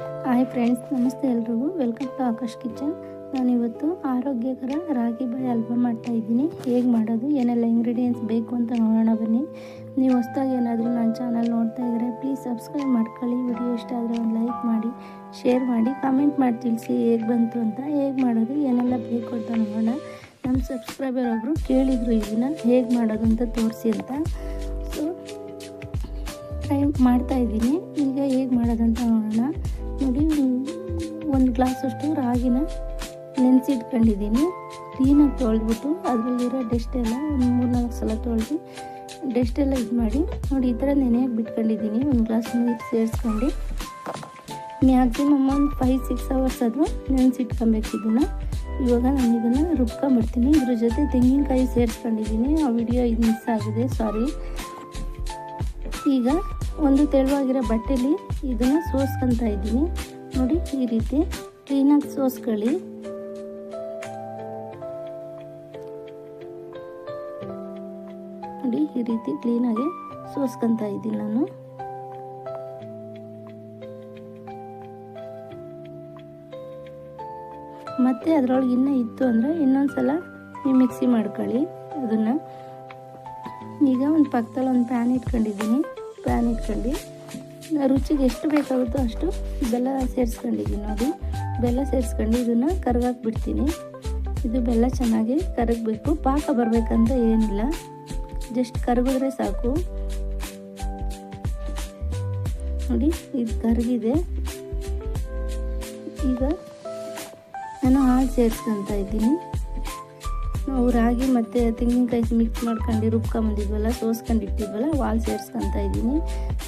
Hi friends, ನಮಸ್ತೆ ಎಲ್ರಿಗೂ. Welcome to Akash kitchen. ನಾನಿವತ್ತು ಆರೋಗ್ಯಕರ ರಾಗಿ ಬಾಯಿ ಮಾಡ್ತಾ ಇದ್ದೀನಿ. ಹೇಗೆ ಮಾಡೋದು, ಏನೆಲ್ಲ ಇಂಗ್ರೀಡಿಯೆಂಟ್ಸ್ ಬೇಕು ಅಂತ ನೋಡೋಣ ಬನ್ನಿ. ನೀವು ಹೊಸ್ದಾಗಿ ಏನಾದರೂ ನನ್ನ ಚಾನಲ್ ನೋಡ್ತಾ ಇದ್ದರೆ ಪ್ಲೀಸ್ ಸಬ್ಸ್ಕ್ರೈಬ್ ಮಾಡ್ಕೊಳ್ಳಿ. ವಿಡಿಯೋ ಇಷ್ಟ ಆದರೆ ಒಂದು ಲೈಕ್ ಮಾಡಿ ಶೇರ್ ಮಾಡಿ ಕಾಮೆಂಟ್ ಮಾಡಿ ತಿಳಿಸಿ ಹೇಗೆ ಬಂತು ಅಂತ, ಹೇಗೆ ಮಾಡೋದು, ಏನೆಲ್ಲ ಬೇಕು ಅಂತ ನೋಡೋಣ. ನಮ್ಮ ಸಬ್ಸ್ಕ್ರೈಬರ್ ಒಬ್ಬರು ಕೇಳಿದರು ಇದನ್ನು, ಹೇಗೆ ಮಾಡೋದು ಅಂತ ತೋರಿಸಿ ಅಂತ. ಸೊ ಟ್ರೈ ಮಾಡ್ತಾಯಿದ್ದೀನಿ ಈಗ ಹೇಗೆ ಮಾಡೋದಂತ ನೋಡೋಣ. ನೋಡಿ, ಒಂದು ಗ್ಲಾಸಷ್ಟು ರಾಗಿನ ನೆನೆಸಿಟ್ಕೊಂಡಿದ್ದೀನಿ. ಕ್ಲೀನಾಗಿ ತೊಳೆದ್ಬಿಟ್ಟು ಅದರಲ್ಲಿರೋ ಡಸ್ಟ್ ಎಲ್ಲ ಒಂದು ಮೂರು ನಾಲ್ಕು ಸಲ ತೊಳೆದು ಡಸ್ಟ್ ಎಲ್ಲ ಇದು ಮಾಡಿ, ನೋಡಿ, ಈ ಥರ ನೆನೆಯಾಗಿ ಬಿಟ್ಕೊಂಡಿದ್ದೀನಿ. ಒಂದು ಗ್ಲಾಸ್ ನೀರು ಸೇರಿಸ್ಕೊಂಡು. ಮ್ಯಾಕ್ಸಿಮಮ್ ಒಂದು ಫೈವ್ ಸಿಕ್ಸ್ ಅವರ್ಸ್ ಆದರೂ ನೆನೆಸಿಟ್ಕೊಬೇಕು ಇದನ್ನು. ಇವಾಗ ನಾನು ಇದನ್ನು ರುಬ್ಕೊಂಬಿಡ್ತೀನಿ ಇದ್ರ ಜೊತೆ ತೆಂಗಿನಕಾಯಿ ಸೇರಿಸ್ಕೊಂಡಿದ್ದೀನಿ. ಆ ವಿಡಿಯೋ ಇದು ಮಿಸ್ ಆಗಿದೆ ಸಾರಿ ಈಗ ಒಂದು ತೆಳುವಾಗಿರೋ ಬಟ್ಟೆಲಿ ಇದನ್ನು ಸೋಸ್ಕೊಂತ ಇದ್ದೀನಿ. ನೋಡಿ, ಈ ರೀತಿ ಕ್ಲೀನಾಗಿ ಸೋಸ್ಕೊಳ್ಳಿ. ನೋಡಿ, ಈ ರೀತಿ ಕ್ಲೀನಾಗಿ ಸೋಸ್ಕೊಂತ ಇದ್ದೀನಿ ನಾನು. ಮತ್ತೆ ಅದರೊಳಗೆ ಇನ್ನೂ ಇತ್ತು ಅಂದರೆ ಇನ್ನೊಂದು ಸಲ ನೀವು ಮಿಕ್ಸಿ ಮಾಡ್ಕೊಳ್ಳಿ. ಅದನ್ನು ಈಗ ಒಂದು ಪಕ್ಕದಲ್ಲಿ ಒಂದು ಪ್ಯಾನ್ ಇಟ್ಕೊಂಡಿದ್ದೀನಿ. ಪ್ಯಾನ್ ಇಟ್ಕೊಂಡು ರುಚಿಗೆ ಎಷ್ಟು ಬೇಕಾಗುತ್ತೋ ಅಷ್ಟು ಬೆಲ್ಲ ಸೇರಿಸ್ಕೊಂಡಿದ್ದೀನಿ ನೋಡಿ. ಬೆಲ್ಲ ಸೇರಿಸ್ಕೊಂಡು ಇದನ್ನು ಕರ್ಗಾಕ್ಬಿಡ್ತೀನಿ. ಇದು ಬೆಲ್ಲ ಚೆನ್ನಾಗಿ ಕರಗಬೇಕು. ಪಾಕ ಬರಬೇಕಂತ ಏನಿಲ್ಲ. ಜಸ್ಟ್ ಕರಗಿದ್ರೆ ಸಾಕು. ನೋಡಿ, ಇದು ಕರಗಿದೆ. ಈಗ ನಾನು ಹಾಲು ಸೇರಿಸ್ಕೊತಾ ಇದ್ದೀನಿ. ನಾವು ರಾಗಿ ಮತ್ತು ತೆಂಗಿನಕಾಯಿ ಮಿಕ್ಸ್ ಮಾಡ್ಕೊಂಡು ರುಬ್ಕೊಂಬಂದಿದ್ವಲ್ಲ ಸೋಸ್ಕೊಂಡಿಟ್ಟಿದ್ವಲ್ಲ ವಾಲ್ ಸೇರಿಸ್ಕೊತಾ ಇದ್ದೀನಿ.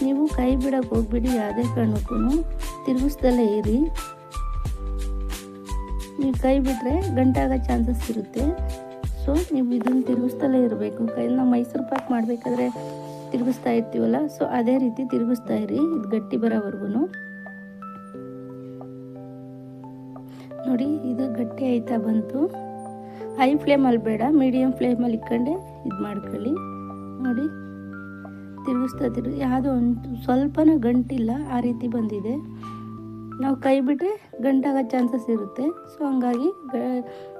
ನೀವು ಕೈ ಬಿಡೋಕೆ ಹೋಗ್ಬಿಡಿ, ಯಾವುದೇ ಕಾರಣಕ್ಕೂ. ತಿರುಗಿಸ್ದಲ್ಲೇ ಇರಿ. ನೀವು ಕೈ ಬಿಟ್ಟರೆ ಗಂಟಾಗೋ ಚಾನ್ಸಸ್ ಇರುತ್ತೆ. ಸೊ ನೀವು ಇದನ್ನು ತಿರುಗಿಸ್ತಲೇ ಇರಬೇಕು. ಕೈ, ನಾವು ಮೈಸೂರು ಪಾಕ್ ಮಾಡಬೇಕಾದ್ರೆ ತಿರುಗಿಸ್ತಾ ಇರ್ತೀವಲ್ಲ ಸೊ ಅದೇ ರೀತಿ ತಿರುಗಿಸ್ತಾ ಇರಿ. ಇದು ಗಟ್ಟಿ ಬರೋವರೆಗೂ ನೋಡಿ, ಇದು ಗಟ್ಟಿ ಆಯ್ತಾ ಬಂತು. ಹೈ ಫ್ಲೇಮಲ್ಲಿ ಬೇಡ ಮೀಡಿಯಮ್ ಫ್ಲೇಮಲ್ಲಿ ಇಟ್ಕೊಂಡೆ ಇದು ಮಾಡ್ಕೊಳ್ಳಿ. ನೋಡಿ, ತಿರುಗಿಸ್ತಾ ತಿರುಗಿ, ಯಾವುದೋ ಒಂದು ಸ್ವಲ್ಪನೂ ಗಂಟಿಲ್ಲ, ಆ ರೀತಿ ಬಂದಿದೆ. ನಾವು ಕೈ ಬಿಟ್ಟರೆ ಗಂಟಾಗೋ ಚಾನ್ಸಸ್ ಇರುತ್ತೆ. ಸೊ ಹಂಗಾಗಿ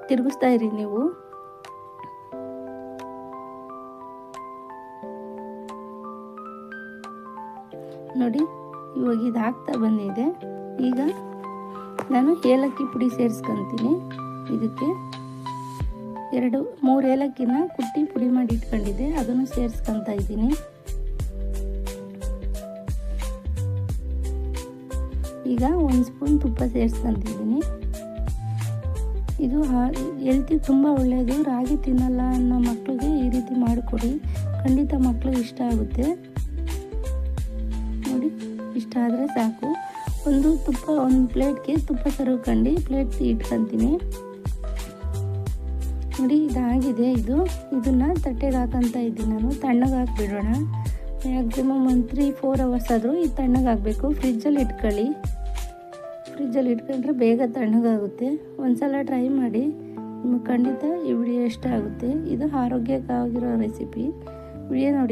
ತಿರುಗಿಸ್ತಾ ಇರಿ ನೀವು. ನೋಡಿ, ಇವಾಗ ಇದು ಹಾಕ್ತಾ ಬಂದಿದೆ. ಈಗ ನಾನು ಏಲಕ್ಕಿ ಪುಡಿ ಸೇರಿಸ್ಕೊತೀನಿ. ಇದಕ್ಕೆ ಎರಡು ಮೂರು ಏಲಕ್ಕಿನ ಕುಟ್ಟಿ ಪುಡಿ ಮಾಡಿ ಇಟ್ಕೊಂಡಿದ್ದೆ. ಅದನ್ನು ಸೇರಿಸ್ಕೊತಾ ಇದ್ದೀನಿ. ಈಗ ಒಂದು ಸ್ಪೂನ್ ತುಪ್ಪ ಸೇರಿಸ್ಕೊತಿದ್ದೀನಿ ಇದು ಹೆಲ್ತಿ ತುಂಬ ಒಳ್ಳೆಯದು ರಾಗಿ ತಿನ್ನಲ್ಲ ಅನ್ನೋ ಮಕ್ಕಳಿಗೆ ಈ ರೀತಿ ಮಾಡಿಕೊಡಿ. ಖಂಡಿತ ಮಕ್ಕಳು ಇಷ್ಟ ಆಗುತ್ತೆ. ನೋಡಿ, ಇಷ್ಟ ಆದರೆ ಸಾಕು. ಒಂದು ತುಪ್ಪ, ಒಂದು ಪ್ಲೇಟ್ಗೆ ತುಪ್ಪ ಸರ್ವ್ಕೊಂಡು ಪ್ಲೇಟ್ ಇಟ್ಕೊತೀನಿ. ನೋಡಿ, ಇದಾಗಿದೆ ಇದು. ಇದನ್ನು ತಟ್ಟೆಗೆ ಹಾಕಂತ ಇದ್ದೀನಿ ನಾನು. ತಣ್ಣಗೆ ಹಾಕ್ಬಿಡೋಣ. ಮ್ಯಾಕ್ಸಿಮಮ್ ಒಂದು ತ್ರೀ ಫೋರ್ ಅವರ್ಸ್ ಆದರೂ ಇದು ತಣ್ಣಗೆ ಆಗಬೇಕು ಫ್ರಿಜ್ಜಲ್ಲಿ ಇಟ್ಕೊಳ್ಳಿ. ಫ್ರಿಜ್ಜಲ್ಲಿ ಇಟ್ಕೊಂಡ್ರೆ ಬೇಗ ತಣ್ಣಗಾಗುತ್ತೆ ಒಂದ್ಸಲ ಟ್ರೈ ಮಾಡಿ. ನಿಮಗೆ ಖಂಡಿತ ಈ ವಿಡಿಯೋ ಇಷ್ಟ ಆಗುತ್ತೆ. ಇದು ಆರೋಗ್ಯಕ್ಕಾಗಿರೋ ರೆಸಿಪಿ ವಿಡಿಯೋ ನೋಡಿ.